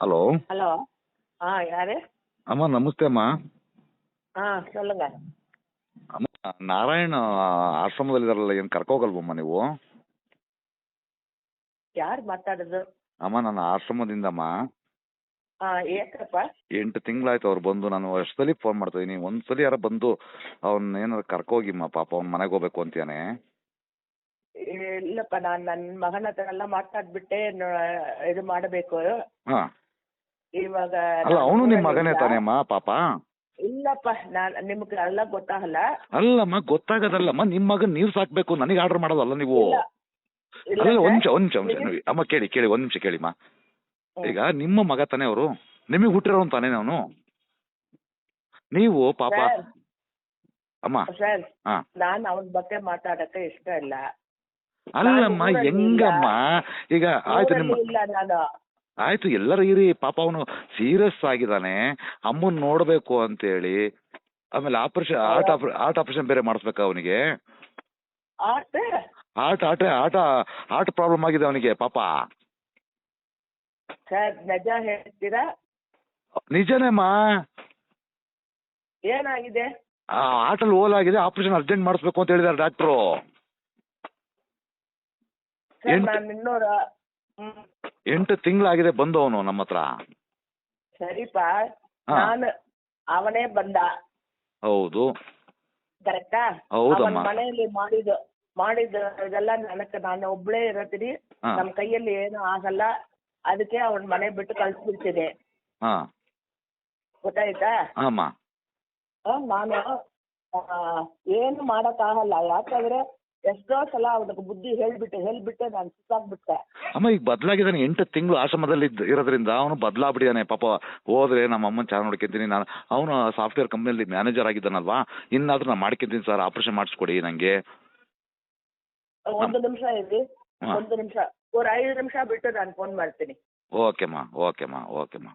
Hello hello ஆ யாரு அம்மா நமஸ்தே அம்மா ஆ சொல்லுங்க ಅಮ್ಮ ನಾರಾಯಣ ಆಶ್ರಮದಲ್ಲಿದ್ದಾರಲ್ಲ ಏನು ಕರ್ಕೋಗಲ್ವಮ್ಮ ನೀವು ಯಾರು ಮಾತಾಡೋದು ಅಮ್ಮ ನಾನು ಆಶ್ರಮದಿಂದಮ್ಮ ಆ ಏಕಪ್ಪ ಎಂಟು ತಿಂಗಳಾಯ್ತು ಅವ್ರು ಬಂದು ನಾನು ವರ್ಷದಲ್ಲಿ ಫೋನ್ ಮಾಡ್ತಾ ಇದೀನಿ ಒಂದ್ಸಲಿ ಯಾರ ಬಂದು ಅವ್ನ ಏನಾದ್ರು ಕರ್ಕೋಗಿಮ್ಮ ಪಾಪ ಅವ್ನ ಮನೆಗೆ ಹೋಗ್ಬೇಕು ಅಂತಾನೆ ಇಲ್ಲಪ್ಪ ನಾನು ನನ್ನ ಮಗನ ಹತ್ರ ಎಲ್ಲ ಮಾತಾಡ್ಬಿಟ್ಟೆ ನ- ಇದು ಮಾಡಬೇಕು ಹಾ ಇವಾಗ ಅಲ್ಲ ಅವನು ನಿಮ್ಮ ಮಗನೇ ಇಲ್ಲ. ತಾನೇ ಅಮ್ಮ ಪಾಪ? ಇಲ್ಲಪ್ಪ ನಾನು ನಿಮ್ಗೆ ಎಲ್ಲ ಗೊತ್ತಾಗಲ್ಲ. ಅಲ್ಲಮ್ಮ ಗೊತ್ತಾಗದಲ್ಲಮ್ಮ ನಿಮ್ಮ ಮಗನ್ ನೀವು ಸಾಕ್ಬೇಕು ನನಗೆ ಆರ್ಡರ್ ಮಾಡೋದಲ್ಲ ನೀವು? ಇಲ್ಲ. ಅಲ್ಲ ಒಂದ್ ನಿಮಿಷ ಒಂದ್ ನಿಮಿಷ ಒಂದ್ ನಿಮಿಷ ಅಮ್ಮ ಕೇಳಿ ಕೇಳಿ ಒಂದ್ ನಿಮಿಷ ಕೇಳಿಮ್ಮ. ಈಗ ನಿಮ್ಮ ಮಗ ತಾನೇ ಅವರು? ನಿಮಗೆ ಹುಟ್ಟಿರೋನ್ ತಾನೇ ಅವನು? ನೀವು ಪಾಪ? ಸರ್, ಅಮ್ಮ. ಸರ್ ಹಾ. ನಾನು ಅವನ ಬಗ್ಗೆ ಮಾತಾಡಕ್ಕೆ ಇಷ್ಟ ಇಲ್ಲ. ಅಲ್ಲಮ್ಮ ಹೆಂಗಮ್ಮ? ಈಗ ಆಯ್ತು ನಿಮ್ಮ ಇಲ್ಲ ನಾನು. ಆಯ್ತು ಎಲ್ಲರೂ ಇರಿ ಪಾಪ ಅವನು ಸೀರಿಯಸ್ ಆಗಿದ್ದಾನೆ. ಅಮ್ಮನ್ ನೋಡ್ಬೇಕು ಅಂತೇಳಿ. ಆಮೇಲೆ ಆಪರೇಷನ್ ಆರ್ಟ್ ಆರ್ಟ್ ಆಪರೇಷನ್ ಬೇರೆ ಮಾಡಿಸ್ಬೇಕಾ ಅವನಿಗೆ. ಆಟ ಆಟ ಆಟ ಹಾರ್ಟ್ ಪ್ರಾಬ್ಲಮ್ ಆಗಿದೆ ಅವನಿಗೆ ಪಾಪ. ಸರ್ ನಿಜ ಹೇಳ್ತೀರಾ? ನಿಜನೇಮ್ಮ ಏನಾಗಿದೆ? ಆ ಹಾರ್ಟಲ್ಲಿ ಹೋಲ್ ಆಗಿದೆ ಆಪರೇಷನ್ ಅರ್ಜೆಂಟ್ ಮಾಡಿಸ್ಬೇಕು ಅಂತ ಹೇಳಿದಾರೆ ಡಾಕ್ಟ್ರು ಎಂಟು- ತಿಂಗಳಾಗಿದೆ ಬಂದು ಅವನು ನಮ್ಮ ಹತ್ರ. ಸರಿಪ? ಹಾ. ನಾನು ಅವನೇ ಬಂದ. ಹೌದು. ಕರೆಕ್ಟಾ? ಹೌದಮ್ಮ. ಮನೆಯಲ್ಲಿ ಮಾಡಿದ ಮಾಡಿದ ಇದೆಲ್ಲ ನನಗೆ ನಾನು ಒಬ್ಳೇ ಇರತ್ತೀನಿ ಹಾ. ನಮ್ಮ ಕೈಯಲ್ಲಿ ಏನು ಆಗಲ್ಲ. ಅದಕ್ಕೆ ಅವನ್ ಮನೆ ಬಿಟ್ಟು ಕಳ್ಸ್ಬಿಡ್ತೀನಿ ಹಾ. ಗೊತ್ತಾಯ್ತಾ? ಆ, ನಾನು ಆ, ಏನು ಮಾಡಕ್ಕಾಗಲ್ಲ. ಯಾಕಂದ್ರೆ ಎಷ್ಟೋ ಸಲ ಅವನಿಗೆ ಬುದ್ಧಿ ಹೇಳ್ಬಿಟ್ಟೆ ಹೇಳ್ಬಿಟ್ಟೆ ನಾನು ಸುತ್ತಾಗ್ಬಿಟ್ಟೆ ಅಮ್ಮ ಈಗ ಬದಲಾಗಿದ್ದಾನೆ ಎಂಟು ತಿಂಗಳು ಆಶ್ರಮದಲ್ಲಿ ಇದ್- ಇರೋದ್ರಿಂದ ಅವನು ಬದಲಾಗ್ಬಿಟ್ಟಿದ್ದಾನೆ. ಪಾಪ ಹೋದ್ರೆ ನಮ್ಮ ಅಮ್ಮನ ಚೆನ್ನಾಗಿ ನೋಡ್ಕೊಂತೀನಿ ನಾನು. ಅವನು ಸಾಫ್ಟ್ವೇರ್ ಕಂಪ್ನಿಯಲ್ಲಿ ಮ್ಯಾನೇಜರ್ ಆಗಿದ್ದಾನಲ್ವಾ? ಇನ್ನಾದ್ರೂ ನಾನು ಮಾಡ್ಕೊಂತೀನಿ ಸರ್ ಆಪರೇಷನ್ ಮಾಡಿಸ್ಕೊಡಿ ನಂಗೆ. ಒಂದು ನಿಮಿಷ ಇರಿ ಹಾ. ಒಂದು ನಿಮಿಷ. ಒಂದು ಐದು ನಿಮಿಷ ಬಿಟ್ಟು ನಾನು ಫೋನ್ ಮಾಡ್ತೀನಿ. ಓಕೆಮ್ಮ ಓಕೆಮ್ಮ ಓಕೆಮ್ಮ